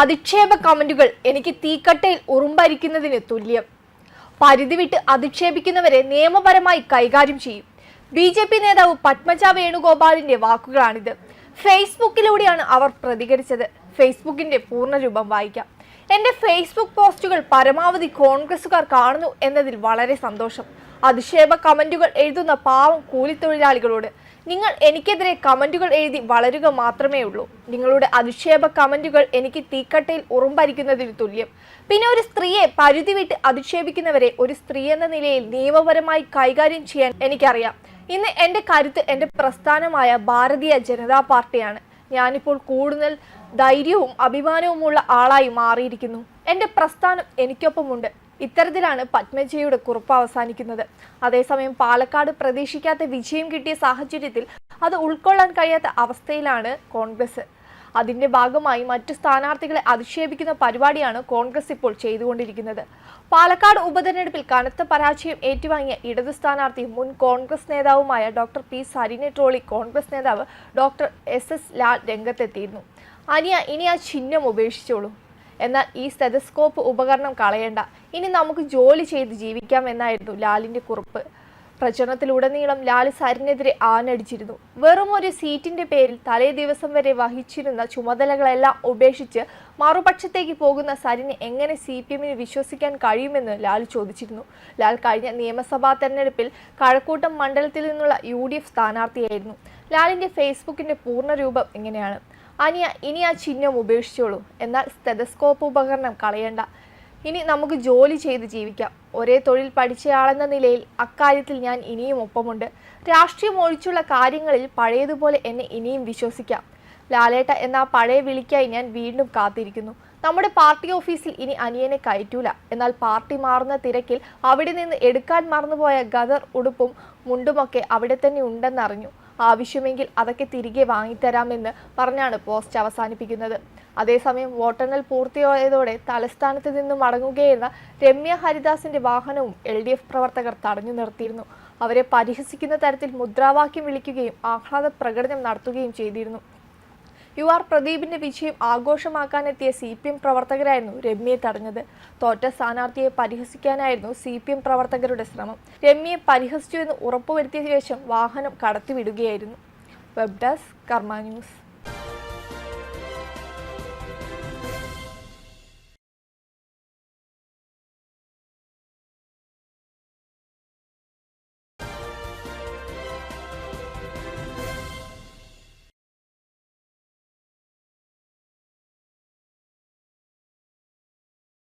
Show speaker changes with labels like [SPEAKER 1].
[SPEAKER 1] അധിക്ഷേപ കമന്റുകൾ എനിക്ക് തീക്കട്ടയിൽ ഉറുമ്പരിക്കുന്നതിന് തുല്യം. പരിധി വിട്ട് അധിക്ഷേപിക്കുന്നവരെ നിയമപരമായി കൈകാര്യം ചെയ്യും. ബി ജെ പി നേതാവ് പത്മജ വേണുഗോപാലിന്റെ വാക്കുകളാണിത്. ഫേസ്ബുക്കിലൂടെയാണ് അവർ പ്രതികരിച്ചത്. ഫേസ്ബുക്കിന്റെ പൂർണരൂപം വായിക്കാം. എന്റെ ഫേസ്ബുക്ക് പോസ്റ്റുകൾ പരമാവധി കോൺഗ്രസുകാർ കാണുന്നു എന്നതിൽ വളരെ സന്തോഷം. അധിക്ഷേപ കമന്റുകൾ എഴുതുന്ന പാവം കൂലിത്തൊഴിലാളികളോട് നിങ്ങൾ എനിക്കെതിരെ കമന്റുകൾ എഴുതി വളരുക മാത്രമേ ഉള്ളൂ. നിങ്ങളുടെ അധിക്ഷേപ കമന്റുകൾ എനിക്ക് തീക്കട്ടയിൽ ഉറുമ്പരിക്കുന്നതിന് തുല്യം. പിന്നെ ഒരു സ്ത്രീയെ പരിധി വിട്ട് അധിക്ഷേപിക്കുന്നവരെ ഒരു സ്ത്രീ എന്ന നിലയിൽ നിയമപരമായി കൈകാര്യം ചെയ്യാൻ എനിക്കറിയാം. ഇന്ന് എന്റെ കരുത്ത് എന്റെ പ്രസ്ഥാനമായ ഭാരതീയ ജനതാ പാർട്ടിയാണ്. ഞാനിപ്പോൾ കൂടുതൽ ധൈര്യവും അഭിമാനവുമുള്ള ആളായി മാറിയിരിക്കുന്നു. എന്റെ പ്രസ്ഥാനം എനിക്കൊപ്പമുണ്ട്. ഇത്തരത്തിലാണ് പത്മജയുടെ കുറിപ്പ് അവസാനിക്കുന്നത്. അതേസമയം പാലക്കാട് പ്രതീക്ഷിക്കാത്ത വിജയം കിട്ടിയ സാഹചര്യത്തിൽ അത് ഉൾക്കൊള്ളാൻ കഴിയാത്ത അവസ്ഥയിലാണ് കോൺഗ്രസ്. അതിന്റെ ഭാഗമായി മറ്റു സ്ഥാനാർത്ഥികളെ അധിക്ഷേപിക്കുന്ന പരിപാടിയാണ് കോൺഗ്രസ് ഇപ്പോൾ ചെയ്തുകൊണ്ടിരിക്കുന്നത്. പാലക്കാട് ഉപതെരഞ്ഞെടുപ്പിൽ കനത്ത പരാജയം ഏറ്റുവാങ്ങിയ ഇടത് സ്ഥാനാർത്ഥി മുൻ കോൺഗ്രസ് നേതാവുമായ ഡോക്ടർ പി സരിനെ ട്രോളി കോൺഗ്രസ് നേതാവ് ഡോക്ടർ എസ് എസ് ലാൽ രംഗത്തെത്തിയിരുന്നു. അനിയ ഇനി ആ ചിഹ്നം ഉപേക്ഷിച്ചോളൂ. എന്നാൽ ഈ സ്റ്റെതസ്കോപ്പ് ഉപകരണം കളയേണ്ട. ഇനി നമുക്ക് ജോലി ചെയ്ത് ജീവിക്കാം എന്നായിരുന്നു ലാലിന്റെ കുറിപ്പ്. പ്രചരണത്തിലുടനീളം ലാൽ സരിനെതിരെ ആനടിച്ചിരുന്നു വെറും ഒരു സീറ്റിന്റെ പേരിൽ തലേ ദിവസം വരെ വഹിച്ചിരുന്ന ചുമതലകളെല്ലാം ഉപേക്ഷിച്ച് മറുപക്ഷത്തേക്ക് പോകുന്ന സരിനെ എങ്ങനെ സി പി എമ്മിന് വിശ്വസിക്കാൻ കഴിയുമെന്ന് ലാൽ ചോദിച്ചിരുന്നു. ലാൽ കഴിഞ്ഞ നിയമസഭാ തെരഞ്ഞെടുപ്പിൽ കഴക്കൂട്ടം മണ്ഡലത്തിൽ നിന്നുള്ള യു ഡി എഫ് സ്ഥാനാർത്ഥിയായിരുന്നു. ലാലിന്റെ ഫേസ്ബുക്കിന്റെ പൂർണരൂപം ഇങ്ങനെയാണ്. അനിയ ഇനി ആ ചിഹ്നം ഉപേക്ഷിച്ചോളൂ. എന്നാൽ സ്റ്റെതസ്കോപ്പ് ഉപകരണം കളയണ്ട. ഇനി നമുക്ക് ജോലി ചെയ്ത് ജീവിക്കാം. ഒരേ തൊഴിൽ പഠിച്ചയാളെന്ന നിലയിൽ അക്കാര്യത്തിൽ ഞാൻ ഇനിയും ഒപ്പമുണ്ട്. രാഷ്ട്രീയം ഒഴിച്ചുള്ള കാര്യങ്ങളിൽ പഴയതുപോലെ എന്നെ ഇനിയും വിശ്വസിക്കാം. ലാലേട്ട എന്ന പഴയ വിളിക്കായി ഞാൻ വീണ്ടും കാത്തിരിക്കുന്നു. നമ്മുടെ പാർട്ടി ഓഫീസിൽ ഇനി അനിയനെ കയറ്റൂല. എന്നാൽ പാർട്ടി മാറുന്ന തിരക്കിൽ അവിടെ നിന്ന് എടുക്കാൻ മറന്നുപോയ ഗദർ ഉടുപ്പും മുണ്ടുമൊക്കെ അവിടെ തന്നെ ഉണ്ടെന്നറിഞ്ഞു. ആവശ്യമെങ്കിൽ അതൊക്കെ തിരികെ വാങ്ങിത്തരാമെന്ന് പറഞ്ഞാണ് പോസ്റ്റ് അവസാനിപ്പിക്കുന്നത്. അതേസമയം വോട്ടെണ്ണൽ പൂർത്തിയായതോടെ തലസ്ഥാനത്ത് നിന്നും മടങ്ങുകയായിരുന്ന രമ്യ ഹരിദാസിന്റെ വാഹനവും എൽ ഡി എഫ് പ്രവർത്തകർ തടഞ്ഞു നിർത്തിയിരുന്നു. അവരെ പരിഹസിക്കുന്ന തരത്തിൽ മുദ്രാവാക്യം വിളിക്കുകയും ആഹ്ലാദ പ്രകടനം നടത്തുകയും ചെയ്തിരുന്നു. യു ആർ പ്രദീപിന്റെ വിജയം ആഘോഷമാക്കാനെത്തിയ സി പി എം പ്രവർത്തകരായിരുന്നു രമ്യയെ തടഞ്ഞത്. തോറ്റ സ്ഥാനാർത്ഥിയെ പരിഹസിക്കാനായിരുന്നു സി പി എം പ്രവർത്തകരുടെ ശ്രമം. രമ്യയെ പരിഹസിച്ചു എന്ന് ഉറപ്പുവരുത്തിയ ശേഷം വാഹനം കടത്തിവിടുകയായിരുന്നു. Web desk Karma news.